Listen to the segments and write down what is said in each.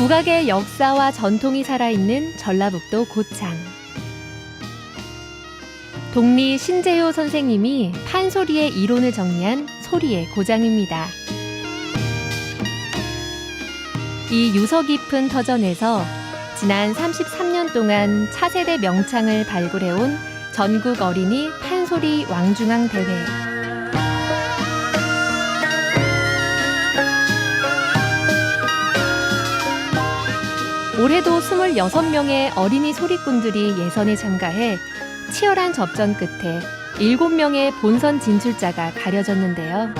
국악의 역사와 전통이 살아있는 전라북도 고창. 동리 신재효 선생님이 판소리의 이론을 정리한 소리의 고장입니다. 이 유서 깊은 터전에서 지난 33년 동안 차세대 명창을 발굴해온 전국 어린이 판소리 왕중왕 대회. 올해도 26명의 어린이 소리꾼들이 예선에 참가해 치열한 접전 끝에 7명의 본선 진출자가 가려졌는데요.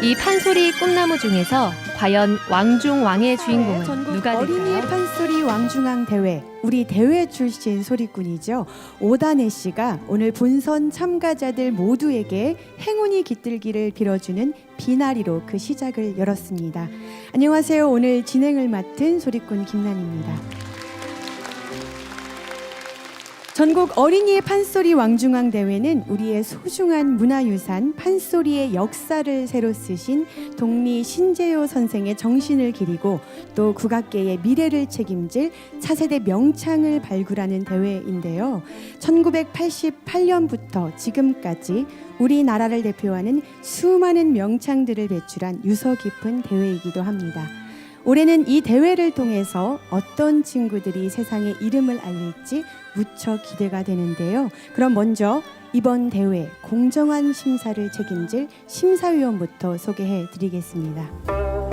이 판소리 꿈나무 중에서 과연 왕중 왕의 주인공은 전국 누가 어린이 될까요? 판소리 왕중왕 대회 우리 대회 출신 소리꾼이죠 오다네 씨가 오늘 본선 참가자들 모두에게 행운이 깃들기를 빌어주는 비나리로 그 시작을 열었습니다. 안녕하세요. 오늘 진행을 맡은 소리꾼 김난입니다. 전국 어린이 판소리 왕중왕 대회는 우리의 소중한 문화유산 판소리의 역사를 새로 쓰신 동리 신재효 선생의 정신을 기리고 또 국악계의 미래를 책임질 차세대 명창을 발굴하는 대회인데요. 1988년부터 지금까지 우리나라를 대표하는 수많은 명창들을 배출한 유서 깊은 대회이기도 합니다. 올해는 이 대회를 통해서 어떤 친구들이 세상에 이름을 알릴지 무척 기대가 되는데요. 그럼 먼저 이번 대회 공정한 심사를 책임질 심사위원부터 소개해 드리겠습니다.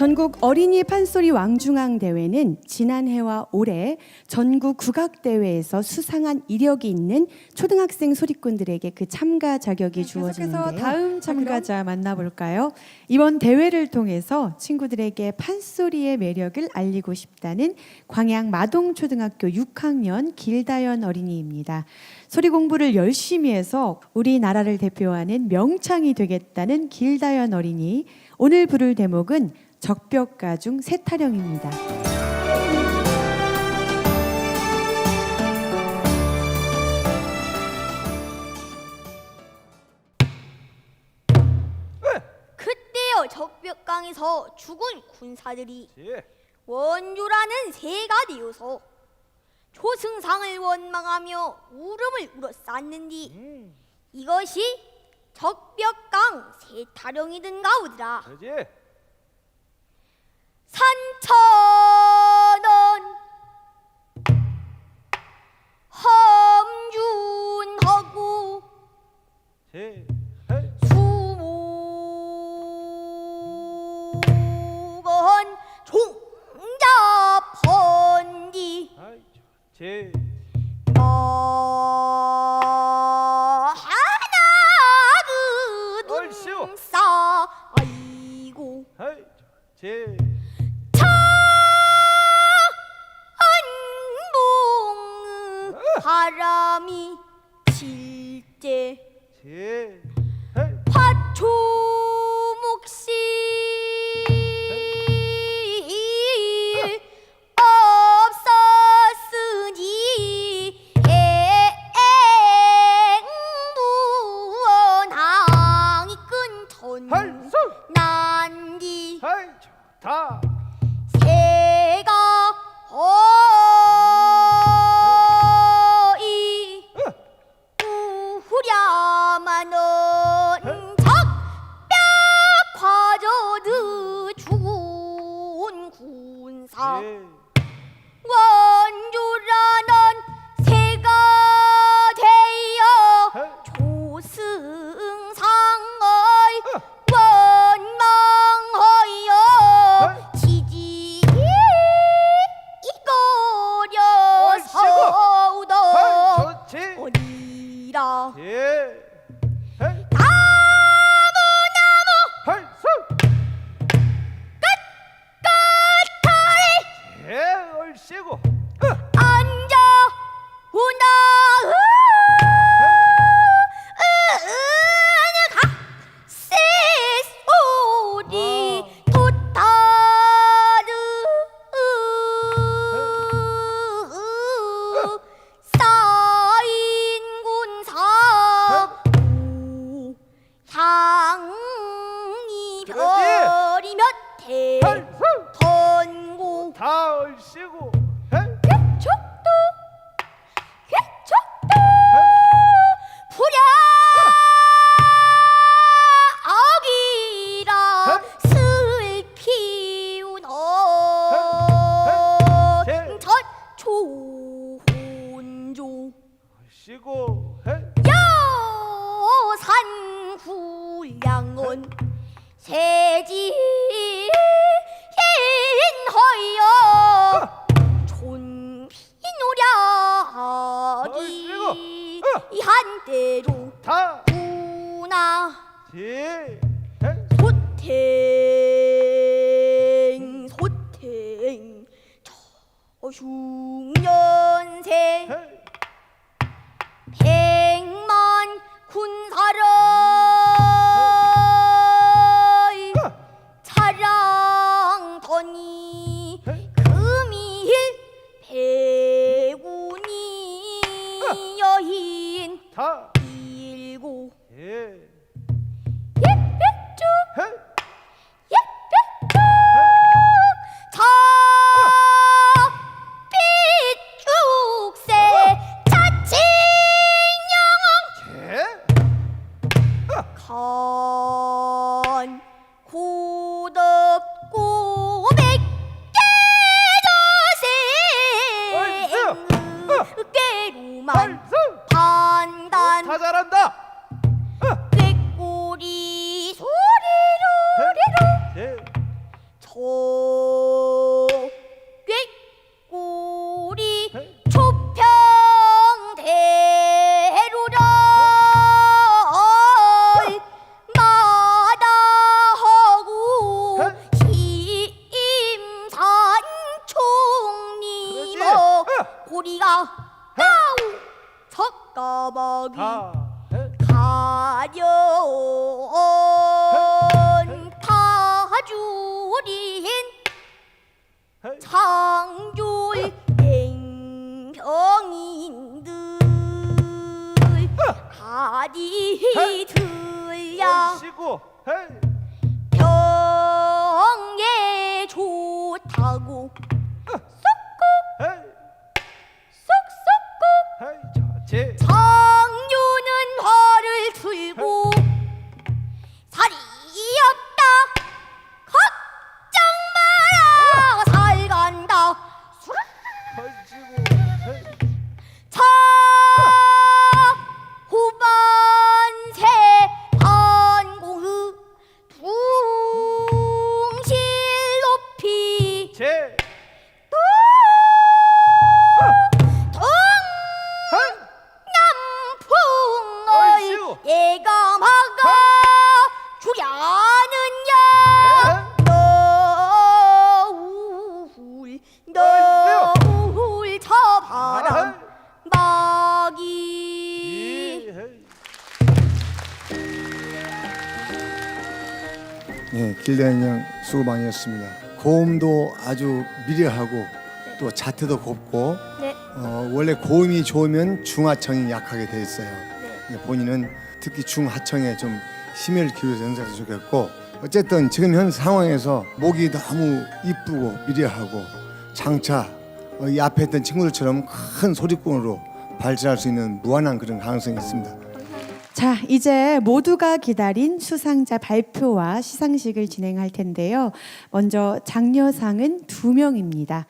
전국 어린이 판소리 왕중왕 대회는 지난해와 올해 전국 국악 대회에서 수상한 이력이 있는 초등학생 소리꾼들에게 그 참가 자격이 주어지는데요. 계속해서 다음 참가자 만나볼까요? 이번 대회를 통해서 친구들에게 판소리의 매력을 알리고 싶다는 광양 마동 초등학교 6학년 길다연 어린이입니다. 소리 공부를 열심히 해서 우리나라를 대표하는 명창이 되겠다는 길다연 어린이. 오늘 부를 대목은 적벽가 중 세타령입니다. 그때요 적벽강에서 죽은 군사들이 예. 원조라는 새가 되어서 조승상을 원망하며 울음을 울었었는디 음. 이것이 적벽강 세타령이든 가우드라 그지. 제. 하나 얼씨오. 그둥 쌓이고 헤이. 제. 한봉 바람이 칠 때 제. 헤이. 화초 죽은 후량은 세진 허여 존피노랴기 어이구. 한때로 다. 우나 지. 소탱 소탱 저 흉년생 헤이. 백만 군 다 잘한다. 꾀꼬리 소리로 리로. 제 저 가려운 타주린 헤이 창졸 맹병인들 하디 들야 쉬고 병에 좋다고 쏙쏙쏙 헤이 자 길대인형 수고 많이 했습니다. 고음도 아주 미려하고 또 자태도 곱고 네. 어, 원래 고음이 좋으면 중하청이 약하게 돼 있어요. 네. 예, 본인은 특히 중하청에 좀 힘을 기울여서 연습해서 좋겠고 어쨌든 지금 현 상황에서 목이 너무 이쁘고 미려하고 장차 어, 이 앞에 있던 친구들처럼 큰 소리꾼으로 발전할 수 있는 무한한 그런 가능성이 있습니다. 자, 이제 모두가 기다린 수상자 발표와 시상식을 진행할 텐데요. 먼저 장려상은 두 명입니다.